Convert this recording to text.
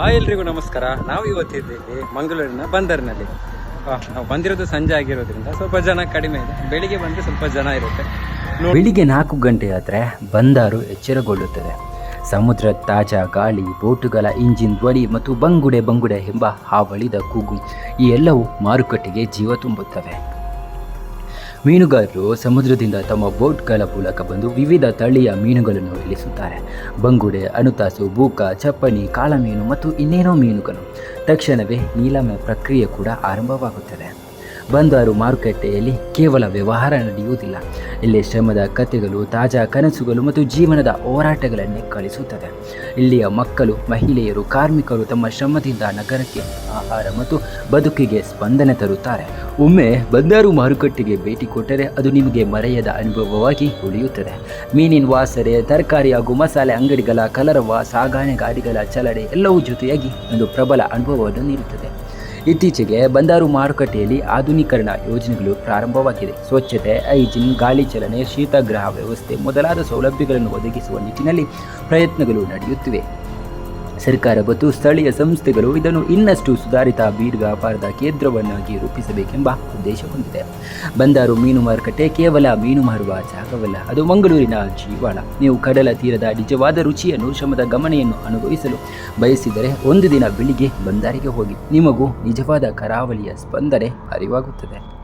Hi ಎಲ್ರಿಗೂ ನಮಸ್ಕಾರ. ನಾವು ಇವತ್ತಿದ್ದೀವಿ ಮಂಗಳೂರಿನ ಬಂದರಿನಲ್ಲಿ. ನಾವು ಬಂದಿರೋದು ಸಂಜೆ ಆಗಿರೋದ್ರಿಂದ ಸ್ವಲ್ಪ ಜನ ಕಡಿಮೆ ಇದೆ. ಬೆಳಿಗ್ಗೆ ಬಂದರೆ ಸ್ವಲ್ಪ ಜನ ಇರುತ್ತೆ. ಬೆಳಿಗ್ಗೆ ನಾಲ್ಕು ಗಂಟೆ ಆದರೆ ಬಂದರು ಎಚ್ಚರಗೊಳ್ಳುತ್ತದೆ. ಸಮುದ್ರ, ತಾಜಾ ಗಾಳಿ, ಬೋಟುಗಳ ಇಂಜಿನ್ ಧ್ವನಿ ಮತ್ತು ಬಂಗುಡೆ ಬಂಗುಡೆ ಎಂಬ ಹಾವಳಿದ ಕೂಗು ಈ ಎಲ್ಲವೂ ಮಾರುಕಟ್ಟೆಗೆ ಜೀವ ತುಂಬುತ್ತವೆ. ಮೀನುಗಾರರು ಸಮುದ್ರದಿಂದ ತಮ್ಮ ಬೋಟ್ಗಳ ಮೂಲಕ ಬಂದು ವಿವಿಧ ತಳಿಯ ಮೀನುಗಳನ್ನು ಇಳಿಸುತ್ತಾರೆ. ಬಂಗುಡೆ, ಅನುತಾಸು, ಬೂಕ, ಚಪ್ಪಣಿ, ಕಾಳಮೀನು ಮತ್ತು ಇನ್ನೇನೋ ಮೀನುಗಳು. ತಕ್ಷಣವೇ ನೀಲಮ ಪ್ರಕ್ರಿಯೆ ಕೂಡ ಆರಂಭವಾಗುತ್ತದೆ. ಬಂದರು ಮಾರುಕಟ್ಟೆಯಲ್ಲಿ ಕೇವಲ ವ್ಯವಹಾರ ನಡೆಯುವುದಿಲ್ಲ. ಇಲ್ಲಿ ಶ್ರಮದ ಕಥೆಗಳು, ತಾಜಾ ಕನಸುಗಳು ಮತ್ತು ಜೀವನದ ಹೋರಾಟಗಳನ್ನೇ ಕಳಿಸುತ್ತದೆ. ಇಲ್ಲಿಯ ಮಕ್ಕಳು, ಮಹಿಳೆಯರು, ಕಾರ್ಮಿಕರು ತಮ್ಮ ಶ್ರಮದಿಂದ ನಗರಕ್ಕೆ ಆಹಾರ ಮತ್ತು ಬದುಕಿಗೆ ಸ್ಪಂದನೆ ತರುತ್ತಾರೆ. ಒಮ್ಮೆ ಬಂದರು ಮಾರುಕಟ್ಟೆಗೆ ಭೇಟಿ ಕೊಟ್ಟರೆ ಅದು ನಿಮಗೆ ಮರೆಯದ ಅನುಭವವಾಗಿ ಉಳಿಯುತ್ತದೆ. ಮೀನಿನ ವಾಸನೆ, ತರಕಾರಿ ಹಾಗೂ ಮಸಾಲೆ ಅಂಗಡಿಗಳ, ಕಲರವ, ಸಾಗಾಣೆ ಗಾಡಿಗಳ ಚಲನೆ ಎಲ್ಲವೂ ಜೊತೆಯಾಗಿ ಒಂದು ಪ್ರಬಲ ಅನುಭವವನ್ನು ನೀಡುತ್ತದೆ. ಇತ್ತೀಚೆಗೆ ಬಂದರು ಮಾರುಕಟ್ಟೆಯಲ್ಲಿ ಆಧುನೀಕರಣ ಯೋಜನೆಗಳು ಪ್ರಾರಂಭವಾಗಿದೆ ಸ್ವಚ್ಛತೆ ಐಜಿನ್ ಗಾಳಿ ಚಲನೆ ಶೀತಗೃಹ ವ್ಯವಸ್ಥೆ ಮೊದಲಾದ ಸೌಲಭ್ಯಗಳನ್ನು ಒದಗಿಸುವ ನಿಟ್ಟಿನಲ್ಲಿ ಪ್ರಯತ್ನಗಳು ನಡೆಯುತ್ತಿವೆ. ಸರ್ಕಾರ ಮತ್ತು ಸ್ಥಳೀಯ ಸಂಸ್ಥೆಗಳು ಇದನ್ನು ಇನ್ನಷ್ಟು ಸುಧಾರಿತ ಬೀಡ್ ವ್ಯಾಪಾರದ ಕೇಂದ್ರವನ್ನಾಗಿ ರೂಪಿಸಬೇಕೆಂಬ ಉದ್ದೇಶ ಹೊಂದಿದೆ. ಬಂದರು ಮೀನು ಮಾರುಕಟ್ಟೆ ಕೇವಲ ಮೀನು ಮಾರುವ ಜಾಗವಲ್ಲ, ಅದು ಮಂಗಳೂರಿನ ಜೀವಾಳ. ನೀವು ಕಡಲ ತೀರದ ನಿಜವಾದ ರುಚಿಯನ್ನು, ಶ್ರಮದ ಗಮನೆಯನ್ನು ಅನುಭವಿಸಲು ಬಯಸಿದರೆ ಒಂದು ದಿನ ಬೆಳಿಗ್ಗೆ ಬಂದರಿಗೆ ಹೋಗಿ, ನಿಮಗೂ ನಿಜವಾದ ಕರಾವಳಿಯ ಸ್ಪಂದನೆ ಅರಿವಾಗುತ್ತದೆ.